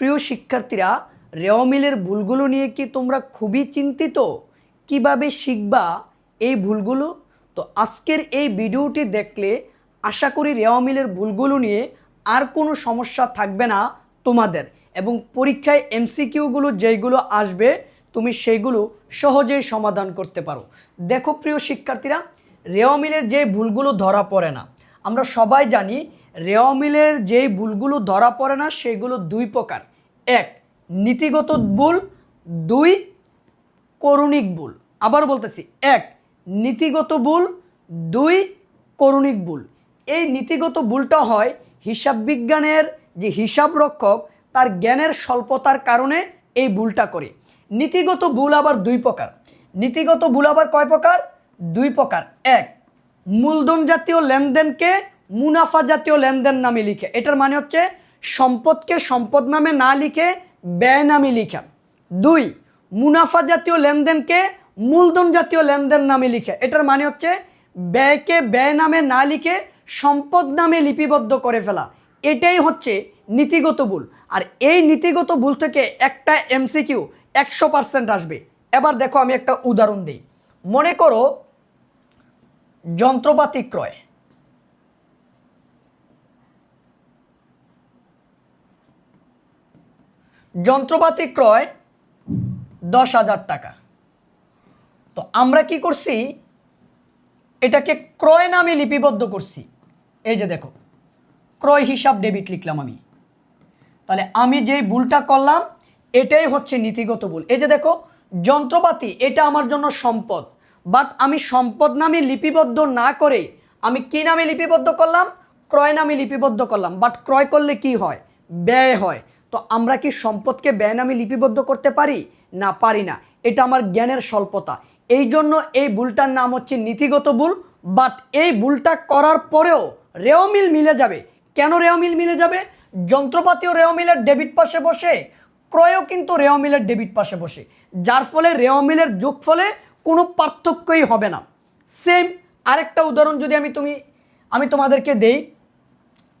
প্রিয় শিক্ষার্থীরা, রেওমিলের ভুলগুলো নিয়ে কি তোমরা খুবই চিন্তিত? কীভাবে শিখবা এই ভুলগুলো? তো আজকের এই ভিডিওটি দেখলে আশা করি রেওয়ামিলের ভুলগুলো নিয়ে আর কোনো সমস্যা থাকবে না তোমাদের। এবং পরীক্ষায় এমসিকিউগুলো যেইগুলো আসবে, তুমি সেইগুলো সহজেই সমাধান করতে পারো। দেখো প্রিয় শিক্ষার্থীরা রেওয়ামিলের যে ভুলগুলো ধরা পড়ে না। আমরা সবাই জানি রেওয়ামিলের যেই ভুলগুলো ধরা পড়ে না, সেগুলো দুই প্রকার। এক, নীতিগত ভুল। দুই, করুণিক ভুল। আবার বলতেছি, এক, নীতিগত ভুল। দুই, করুণিক ভুল। এই নীতিগত ভুলটা হয় হিসাব বিজ্ঞানের যে হিসাব রক্ষক, তার জ্ঞানের স্বল্পতার কারণে এই ভুলটা করে। নীতিগত ভুল আবার দুই প্রকার। নীতিগত ভুল আবার কয় প্রকার? দুই প্রকার। এক, মূলধন জাতীয় লেনদেনকে মুনাফা জাতীয় লেনদেন নামে লিখে। এটার মানে হচ্ছে সম্পদকে সম্পদ নামে না লিখে ব্যয় নামে লিখা দুই, মুনাফা জাতীয় লেনদেনকে মূলধন জাতীয় লেনদেন নামে লিখে। এটার মানে হচ্ছে ব্যয়কে ব্যয় নামে না লিখে সম্পদ নামে লিপিবদ্ধ করে ফেলা। এটাই হচ্ছে নীতিগত ভুল। আর এই নীতিগত ভুল থেকে একটা এমসিকিউ একশো পার্সেন্ট আসবে। এবার দেখো আমি একটা উদাহরণ দিই। মনে করো যন্ত্রপাতি ক্রয়। যন্ত্রপাতি ক্রয় দশ হাজার টাকা। তো আমরা কি করছি? এটাকে ক্রয় নামে লিপিবদ্ধ করছি। এই যে দেখো, ক্রয় হিসাব ডেবিট লিখলাম আমি। তাহলে আমি যেই ভুলটা করলাম, এটাই হচ্ছে নীতিগত ভুল। এই যে দেখো, যন্ত্রপাতি, এটা আমার জন্য সম্পদ। বাট আমি সম্পদ নামে লিপিবদ্ধ না করে আমি কি নামে লিপিবদ্ধ করলাম? ক্রয় নামে লিপিবদ্ধ করলাম। বাট ক্রয় করলে কি হয়? ব্যয় হয়। তো আমরা কি সম্পদকে ব্যয় নামে লিপিবদ্ধ করতে পারি? না পারি না। এটা আমার জ্ঞানের স্বল্পতা। এই জন্য এই ভুলটার নাম হচ্ছে নীতিগত ভুল বাট এই ভুলটা করার পরেও রেওমিল মিলে যাবে। কেন রেওমিল মিলে যাবে? যন্ত্রপাতিও রেওমিলের ডেবিট পাশে বসে, ক্রয়ও কিন্তু রেওমিলের ডেবিট পাশে বসে। যার ফলে রেওমিলের যোগ ফলে কোনো পার্থক্যই হবে না। সেম আরেকটা উদাহরণ যদি আমি তুমি, আমি তোমাদেরকে দেই।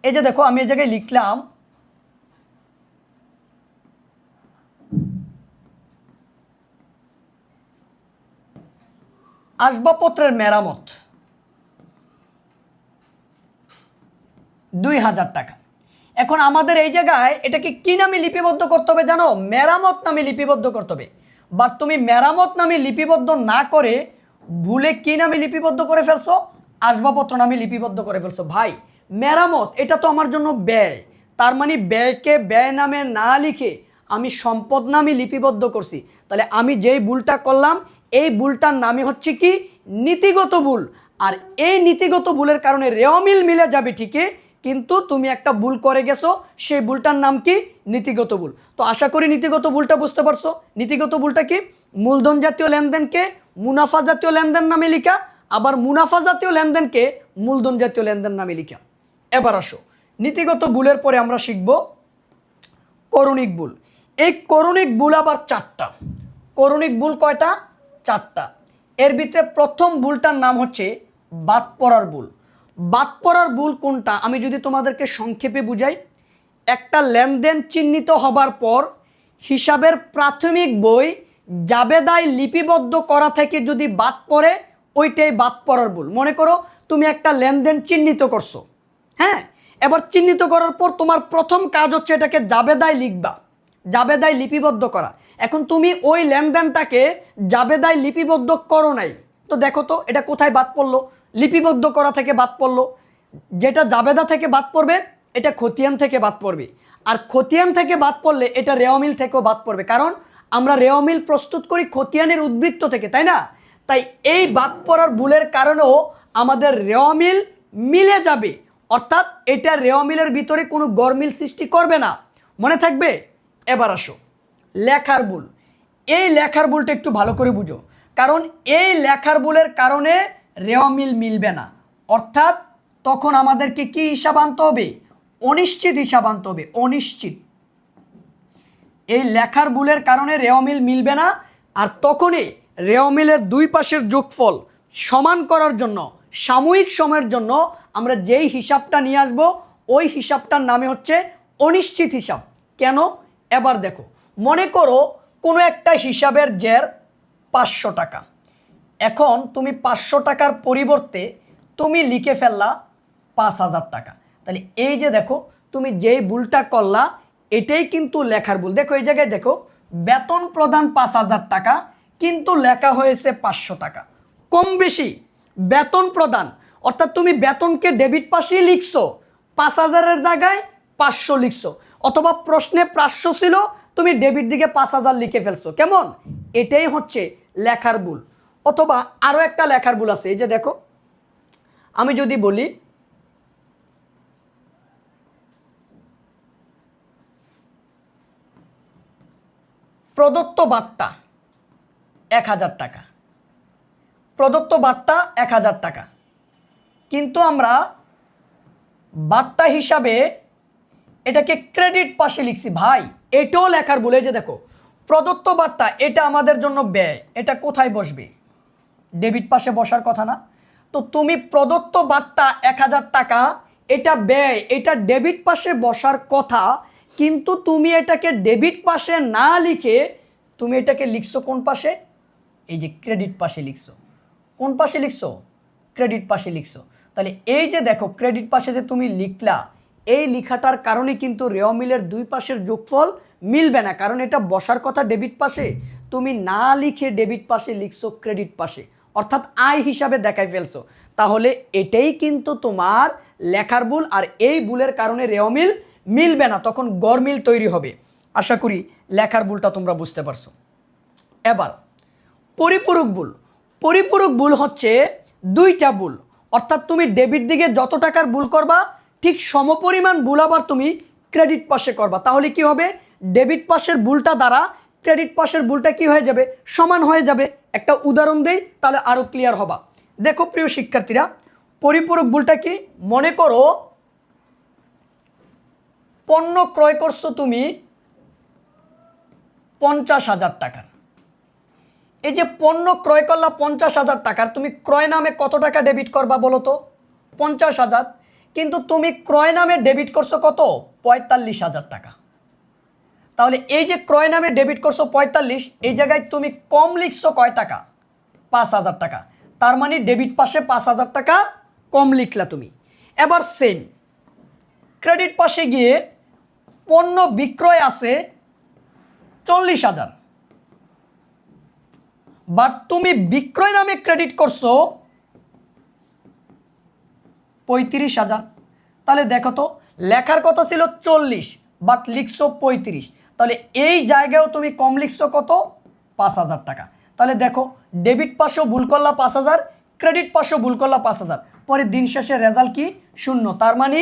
এই যে দেখো, আমি এই জায়গায় লিখলাম আসবাবপত্রের মেরামত। দুই হাজার টাকা। এখন আমাদের এই জায়গায় এটাকে কি নামে লিপিবদ্ধ করতে হবে জানো? মেরামত নামে লিপিবদ্ধ করতে হবে। বাট তুমি মেরামত নামে লিপিবদ্ধ না করে ভুলে কি নামে লিপিবদ্ধ করে ফেলছো? আসবাবপত্র নামে লিপিবদ্ধ করে ফেলছো। ভাই, মেরামত, এটা তো আমার জন্য ব্যয়। তার মানে ব্যয়কে ব্যয় নামে না লিখে আমি সম্পদ নামে লিপিবদ্ধ করছি। তাহলে আমি যেই ভুলটা করলাম এই ভুলটার নামই হচ্ছে কি? নীতিগত ভুল। আর এই নীতিগত ভুলের কারণে রেওমিল মিলে যাবে ঠিকই, কিন্তু তুমি একটা ভুল করে গেছো, সেই ভুলটার নাম কি? নীতিগত ভুল। তো আশা করি নীতিগত ভুলটা বুঝতে পারছ। নীতিগত ভুলটা কি? মূলধন জাতীয় লেনদেনকে মুনাফা জাতীয় লেনদেন নামে লিখা, আবার মুনাফা জাতীয় লেনদেনকে মূলধন জাতীয় লেনদেন নামে লিখা। এবার আসো। নীতিগত ভুলের পরে আমরা শিখব করণিক ভুল। এই করণিক ভুল আবার চারটা। করণিক ভুল কয়টা? চারটা। এর ভিতরে প্রথম ভুলটার নাম হচ্ছে বাদ পড়ার ভুল। বাদ পড়ার ভুল কোনটা? আমি যদি তোমাদেরকে সংক্ষেপে বুঝাই, একটা লেনদেন চিহ্নিত হবার পর হিসাবের প্রাথমিক বই জাবেদায় লিপিবদ্ধ করা থেকে যদি বাদ পড়ে, ওইটাই বাদ পড়ার ভুল। মনে করো তুমি একটা লেনদেন চিহ্নিত করছ হ্যাঁ? এবার চিহ্নিত করার পর তোমার প্রথম কাজ হচ্ছে এটাকে জাবেদায় লিখবা। জাবেদায় লিপিবদ্ধ করা। এখন তুমি ওই লেনদেনটাকে জাবেদায় লিপিবদ্ধ করো নাই। তো দেখো তো, এটা কোথায় বাদ পড়ল? লিপিবদ্ধ করা থেকে বাদ পড়ল। যেটা জাবেদা থেকে বাদ পড়বে, এটা খতিয়ান থেকে বাদ পড়বে। আর খতিয়ান থেকে বাদ পড়লে এটা রেওমিল থেকেও বাদ পড়বে। কারণ আমরা রেওমিল প্রস্তুত করি খতিয়ানের উদ্বৃত্ত থেকে, তাই না? তাই এই বাদ পড়ার ভুলের কারণেও আমাদের রেওমিল মিলে যাবে। অর্থাৎ এটা রেওমিলের ভিতরে কোনো গরমিল সৃষ্টি করবে না। মনে থাকবে? এবার আসো। লেখার ভুল। এই লেখার ভুলটা একটু ভালো করে বুঝো। কারণ এই লেখার ভুলের কারণে রেওমিল মিলবে না। অর্থাৎ তখন আমাদেরকে কি হিসাব আনতে হবে? অনিশ্চিত হিসাব আনতে হবে, অনিশ্চিত। এই লেখার ভুলের কারণে রেওমিল মিলবে না, আর তখনই রেওমিলের দুই পাশের যোগফল সমান করার জন্য, সাময়িক সময়ের জন্য আমরা যেই হিসাবটা নিয়ে আসব, ওই হিসাবটার নামে হচ্ছে অনিশ্চিত হিসাব। কেন? এবার দেখো মনে করো কোনো একটা হিসাবের জের পাঁচশো টাকা। এখন তুমি পাঁচশো টাকার পরিবর্তে তুমি লিখে ফেললা পাঁচ হাজার টাকা। তাহলে এই যে দেখো, তুমি যেই ভুলটা করলা, এটাই কিন্তু লেখার ভুল। দেখো, এই জায়গায় দেখো, বেতন প্রদান পাঁচ হাজার টাকা, কিন্তু লেখা হয়েছে পাঁচশো টাকা। কম বেশি, বেতন প্রদান। অর্থাৎ তুমি বেতনকে ডেবিট পাশেই লিখছো, পাঁচ হাজারের জায়গায় পাঁচশো লিখছো। অথবা প্রশ্নে পাঁচশো ছিল তুমি ডেবিট দিকে পাঁচ হাজার লিখে ফেলছো। কেমন? এটাই হচ্ছে লেখার ভুল। অথবা আরও একটা লেখার ভুল আছে, এই যে দেখো। আমি যদি বলি, প্রদত্ত বার্তা এক হাজার টাকা। প্রদত্ত বার্তা এক হাজার টাকা। কিন্তু আমরা বার্তা হিসাবে এটাকে ক্রেডিট পাশে লিখছি, ভাই এটাও লেখার বলে যে দেখো, প্রদত্ত বার্তা, এটা আমাদের জন্য ব্যয়, এটা কোথায় বসবে? ডেবিট পাশে বসার কথা না। তো তুমি প্রদত্ত বার্তা এক হাজার টাকা, এটা ব্যয়, এটা ডেবিট পাশে বসার কথা, কিন্তু তুমি এটাকে ডেবিট পাশে না লিখে তুমি এটাকে লিখছো কোন পাশে? এই যে ক্রেডিট পাশে লিখছো। কোন পাশে লিখছো? ক্রেডিট পাশে লিখছো। তাহলে এই যে দেখো, ক্রেডিট পাশে যে তুমি লিখলা এই লেখাটার কারণে কিন্তু রেও মিলের দুই পাশের যোগফল মিলবে না, কারণ এটা বসার কথা ডেবিট পাশে। তুমি না লিখে ডেবিট পাশে লিখছো ক্রেডিট পাশে। অর্থাৎ আয় হিসাবে দেখাই ফেলছো। তাহলে এটাই কিন্তু তোমার লেখার ভুল আর এই ভুলের কারণে রেও মিল মিলবে না, তখন গড় মিল তৈরি হবে। আশা করি লেখার ভুলটা তোমরা বুঝতে পারছ। এবার, পরিপূরক ভুল। পরিপূরক ভুল হচ্ছে দুইটা ভুল। অর্থাৎ তুমি ডেবিট দিকে যত টাকার ভুল করবা ঠিক সমপরিমাণ ভুল আবার তুমি ক্রেডিট পাশে করবা। তাহলে কি হবে? ডেবিট পাশের ভুলটা দ্বারা ক্রেডিট পাশের ভুলটা কি হয়ে যাবে? সমান হয়ে যাবে। একটা উদাহরণ দেই, তাহলে আরও ক্লিয়ার হবা। দেখো প্রিয় শিক্ষার্থীরা, পরিপূরক ভুলটা কি? মনে করো পণ্য ক্রয় করছ তুমি পঞ্চাশ হাজার টাকার। এই যে পণ্য ক্রয় করলা পঞ্চাশ হাজার টাকার, তুমি ক্রয় নামে কত টাকা ডেবিট করবা বলো তো? পঞ্চাশ হাজার। কিন্তু তুমি ক্রয় নামে ডেবিট করছ কত? পঁয়তাল্লিশ হাজার টাকা। তাহলে এই যে ক্রয় নামে ডেবিট করছ পঁয়তাল্লিশ, এই জায়গায় তুমি কম লিখছো কয় টাকা? পাঁচ হাজার টাকা। তার মানে ডেবিট পাশে পাঁচ হাজার টাকা কম লিখলা তুমি। এবার সেম ক্রেডিট পাশে গিয়ে পণ্য বিক্রয় আছে চল্লিশ হাজার। বাট তুমি বিক্রয় নামে ক্রেডিট করছ পঁয়ত্রিশ হাজার। তাহলে দেখো তো, লেখার কথা ছিল চল্লিশ বাট লিখছো পঁয়ত্রিশ। তাহলে এই জায়গায়ও তুমি কম লিখছো কত? পাঁচ হাজার টাকা। তাহলে দেখো ডেবিট পাশেও ভুল করলা পাঁচ হাজার ক্রেডিট পাশও ভুল করলা পাঁচ হাজার। পরে দিন শেষে রেজাল্ট কি? শূন্য। তার মানে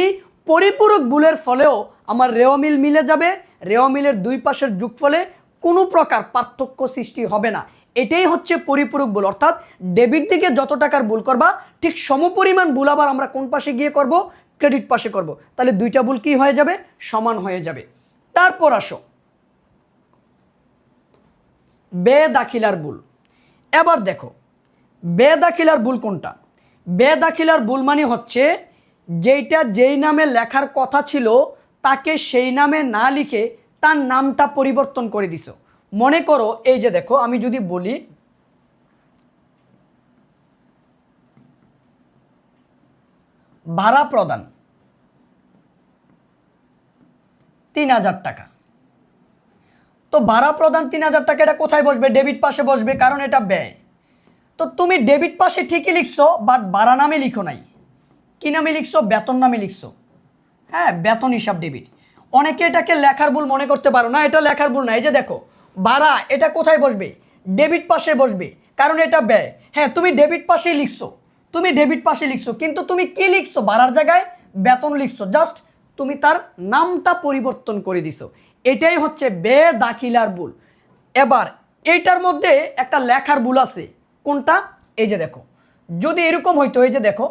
পরিপূরক ভুলের ফলেও আমার রেও মিল মিলে যাবে। রেও মিলের দুই পাশের যুগফলে কোনো প্রকার পার্থক্য সৃষ্টি হবে না। এটাই হচ্ছে পরিপূরক ভুল। অর্থাৎ ডেবিট দিকে যত টাকার ভুল করবা, ঠিক সমপরিমাণ ভুল আবার আমরা কোন পাশে গিয়ে করব? ক্রেডিট পাশে করব। তাহলে দুইটা ভুল কি হয়ে যাবে? সমান হয়ে যাবে। তারপর আসো। বে দাখিলার ভুল। এবার দেখো বে দাখিলার ভুল কোনটা? বে দাখিলার ভুল মানে হচ্ছে যেইটা যেই নামে লেখার কথা ছিল, তাকে সেই নামে না লিখে তার নামটা পরিবর্তন করে দিছো। মনে করো এই যে দেখো, আমি যদি বলি, ভাড়া প্রদান তিন হাজার টাকা। তো ভাড়া প্রদান তিন হাজার টাকা, এটা কোথায় বসবে? ডেবিট পাশে বসবে, কারণ এটা ব্যয়। তো তুমি ডেবিট পাশে ঠিকই লিখছো বাট ভাড়া নামে লিখো নাই। কি নামে লিখছো? বেতন নামে লিখছো। হ্যাঁ বেতন হিসাব ডেবিট। অনেকে এটাকে লেখার ভুল মনে করতে পারো না, এটা লেখার ভুল না। এই যে দেখো ভাড়া, এটা কোথায় বসবে? ডেবিট পাশে বসবে, কারণ এটা ব্যয়। হ্যাঁ তুমি ডেবিট পাশেই লিখছো। তুমি ডেবিট পাশে লিখছো, কিন্তু তুমি কি লিখছো? ভাড়ার জায়গায় বেতন লিখছো। জাস্ট তুমি তার নামটা পরিবর্তন করে দিছো। এটাই হচ্ছে বে দাখিলার ভুল। এবার, এইটার মধ্যে একটা লেখার ভুল আছে। কোনটা? এই যে দেখো। যদি এরকম হইতো, এই যে দেখো।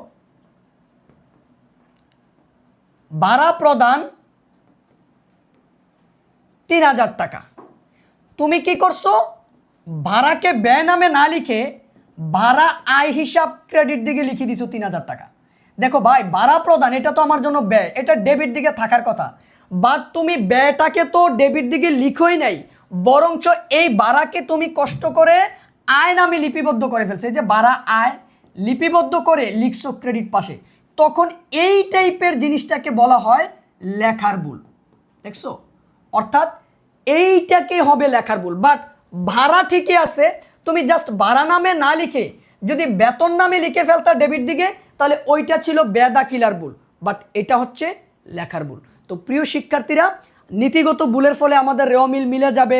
ভাড়া প্রদান তিন হাজার টাকা। তুমি কি করছ? ভাড়াকে ব্যয় নামে না লিখে ভাড়া আয় হিসাব ক্রেডিট দিকে লিখে দিছো তিন হাজার টাকা। দেখো ভাই, ভাড়া প্রদান, এটা তো আমার জন্য ব্যয়, এটা ডেবিট দিকে থাকার কথা। বাট তুমি ব্যয়টাকে তো ডেবিট দিকে লিখোই নাই, বরঞ্চ এই বাড়াকে তুমি কষ্ট করে আয় নামে লিপিবদ্ধ করে ফেলছে। যে বাড়া আয় লিপিবদ্ধ করে লিখছো ক্রেডিট পাশে, তখন এই টাইপের জিনিসটাকে বলা হয় লেখার ভুল। দেখছ? অর্থাৎ এইটাকে হবে লেখার ভুল। বাট ভাড়া ঠিকই আছে, তুমি জাস্ট ভাড়া নামে না লিখে যদি বেতন নামে লিখে ফেলতা ডেবিট দিকে, তাহলে ওইটা ছিল বেদাখিলার ভুল। বাট এটা হচ্ছে লেখার ভুল। তো প্রিয় শিক্ষার্থীরা, নীতিগত ভুলের ফলে আমাদের রেওমিল মিলে যাবে,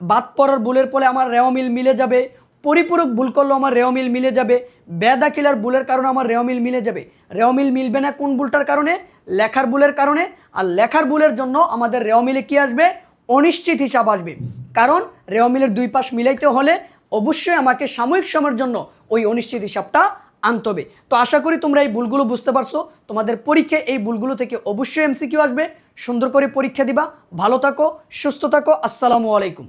বাদ পড়ার ভুলের ফলে আমার রেওমিল মিলে যাবে, পরিপূরক ভুল করলেও আমার রেওমিল মিলে যাবে, বেদাখিলার ভুলের কারণে আমার রেওমিল মিলে যাবে। রেওমিল মিলবে না কোন ভুলটার কারণে? লেখার ভুলের কারণে। আর লেখার ভুলের জন্য আমাদের রেওমিলে কি আসবে? অনিশ্চিত হিসাব আসবে। কারণ রেওমিলের দুই পাশ মিলাইতে হলে অবশ্যই আমাকে সাময়িক সময়ের জন্য ওই অনিশ্চিত হিসাবটা আনতে হবে। তো আশা করি তোমরা এই ভুলগুলো বুঝতে পারছ। তোমাদের পরীক্ষায় এই ভুলগুলো থেকে অবশ্যই এমসিকিউ আসবে। সুন্দর করে পরীক্ষা দিবা। ভালো থাকো, সুস্থ থাকো। আসসালামু আলাইকুম।